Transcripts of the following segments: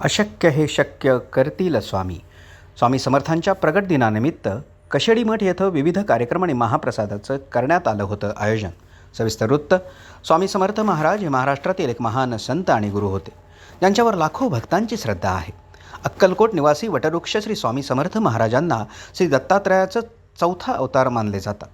अशक्य हे शक्य करतील स्वामी. स्वामी समर्थांच्या प्रगट दिनानिमित्त कशेडी मठ येथं विविध कार्यक्रम आणि महाप्रसादाचं करण्यात आलं होतं आयोजन. सविस्तर वृत्त स्वामी समर्थ महाराज हे महाराष्ट्रातील एक महान संत आणि गुरु होते. ज्यांच्यावर लाखो भक्तांची श्रद्धा आहे. अक्कलकोट निवासी वटवृक्ष श्री स्वामी समर्थ महाराजांना श्री दत्तात्रयाचं चौथा अवतार मानले जातात.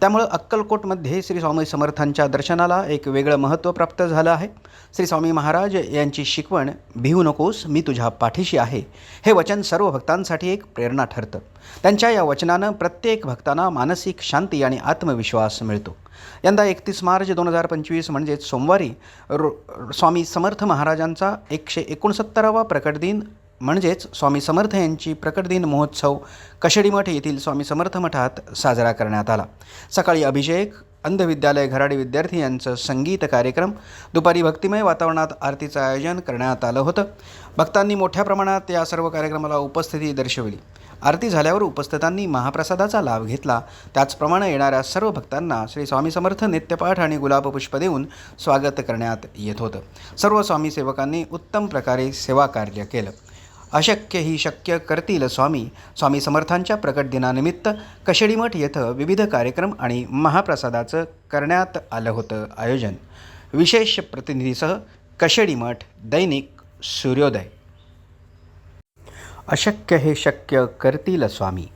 त्यामुळं अक्कलकोटमध्ये श्री स्वामी समर्थांच्या दर्शनाला एक वेगळं महत्त्व प्राप्त झालं आहे. श्री स्वामी महाराज यांची शिकवण भिवू नकोस मी तुझ्या पाठीशी आहे. हे वचन सर्व भक्तांसाठी एक प्रेरणा ठरतं. त्यांच्या या वचनानं प्रत्येक भक्तांना मानसिक शांती आणि आत्मविश्वास मिळतो. यंदा एकतीस मार्च दोन हजार पंचवीस म्हणजेच सोमवारी रो स्वामी समर्थ महाराजांचा एकशे एकोणसत्तरावा प्रकट दिन म्हणजेच स्वामी समर्थ यांची प्रकटदिन महोत्सव कशडीमठ येथील स्वामी समर्थ मठात साजरा करण्यात आला. सकाळी अभिषेक अंधविद्यालय घराडे विद्यार्थी यांचं संगीत कार्यक्रम दुपारी भक्तिमय वातावरणात आरतीचं आयोजन करण्यात आलं होतं. भक्तांनी मोठ्या प्रमाणात या सर्व कार्यक्रमाला उपस्थिती दर्शवली. आरती झाल्यावर उपस्थितांनी महाप्रसादाचा लाभ घेतला. त्याचप्रमाणे येणाऱ्या सर्व भक्तांना श्री स्वामी समर्थ नित्यपाठ आणि गुलाबपुष्प देऊन स्वागत करण्यात येत होतं. सर्व स्वामी सेवकांनी उत्तम प्रकारे सेवा कार्य केलं. अशक्य ही शक्य करतील स्वामी. स्वामी समर्थांच्या प्रकट दिनानिमित्त कशेडीमठ येथं विविध कार्यक्रम आणि महाप्रसादाचं करण्यात आलं होतं आयोजन. विशेष प्रतिनिधीसह कशेडीमठ दैनिक सूर्योदय. अशक्य हे शक्य करतील स्वामी.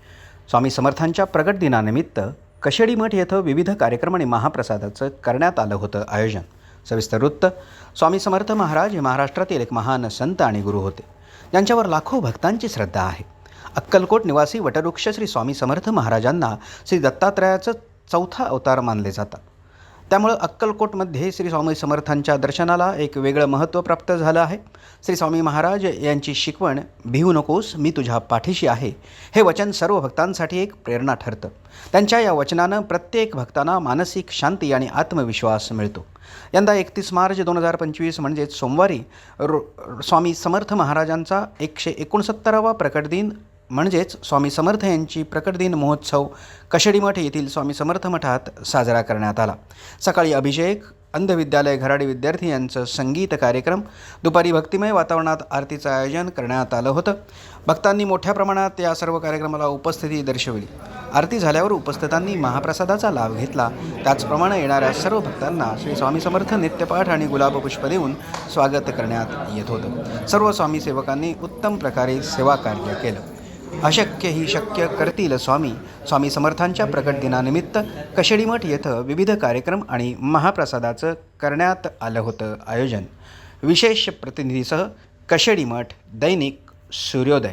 स्वामी समर्थांच्या प्रगट दिनानिमित्त कशेडीमठ येथं विविध कार्यक्रम आणि महाप्रसादाचं करण्यात आलं होतं आयोजन. सविस्तर वृत्त स्वामी समर्थ महाराज हे महाराष्ट्रातील एक महान संत आणि गुरु होते. यांच्यावर लाखो भक्तांची श्रद्धा आहे. अक्कलकोट निवासी वटवृक्ष श्री स्वामी समर्थ महाराजांना श्री दत्तात्रयाचं चौथा अवतार मानले जातात. त्यामुळं अक्कलकोटमध्ये श्री स्वामी समर्थांच्या दर्शनाला एक वेगळं महत्त्व प्राप्त झालं आहे. श्री स्वामी महाराज यांची शिकवण भिवू नकोस मी तुझ्या पाठीशी आहे. हे वचन सर्व भक्तांसाठी एक प्रेरणा ठरतं. त्यांच्या या वचनानं प्रत्येक भक्तांना मानसिक शांती आणि आत्मविश्वास मिळतो. यंदा एकतीस मार्च दोन हजार पंचवीस म्हणजेच सोमवारी रो स्वामी समर्थ महाराजांचा एकशे एकोणसत्तरावा प्रकट दिन म्हणजेच स्वामी समर्थ यांची प्रकटदिन महोत्सव कशडीमठ येथील स्वामी समर्थ मठात साजरा करण्यात आला. सकाळी अभिषेक अंधविद्यालय घराडे विद्यार्थी यांचं संगीत कार्यक्रम दुपारी भक्तिमय वातावरणात आरतीचं आयोजन करण्यात आलं होतं. भक्तांनी मोठ्या प्रमाणात या सर्व कार्यक्रमाला उपस्थिती दर्शवली. आरती झाल्यावर उपस्थितांनी महाप्रसादाचा लाभ घेतला. त्याचप्रमाणे येणाऱ्या सर्व भक्तांना श्री स्वामी समर्थ नित्यपाठ आणि गुलाबपुष्प देऊन स्वागत करण्यात येत होतं. सर्व स्वामी सेवकांनी उत्तम प्रकारे सेवा कार्य केलं. अशक्य ही शक्य करतील स्वामी. स्वामी समर्थांच्या प्रकट दिनानिमित्त कशेडीमठ येथं विविध कार्यक्रम आणि महाप्रसादाचं करण्यात आलं होतं आयोजन. विशेष प्रतिनिधीसह कशेडीमठ दैनिक सूर्योदय.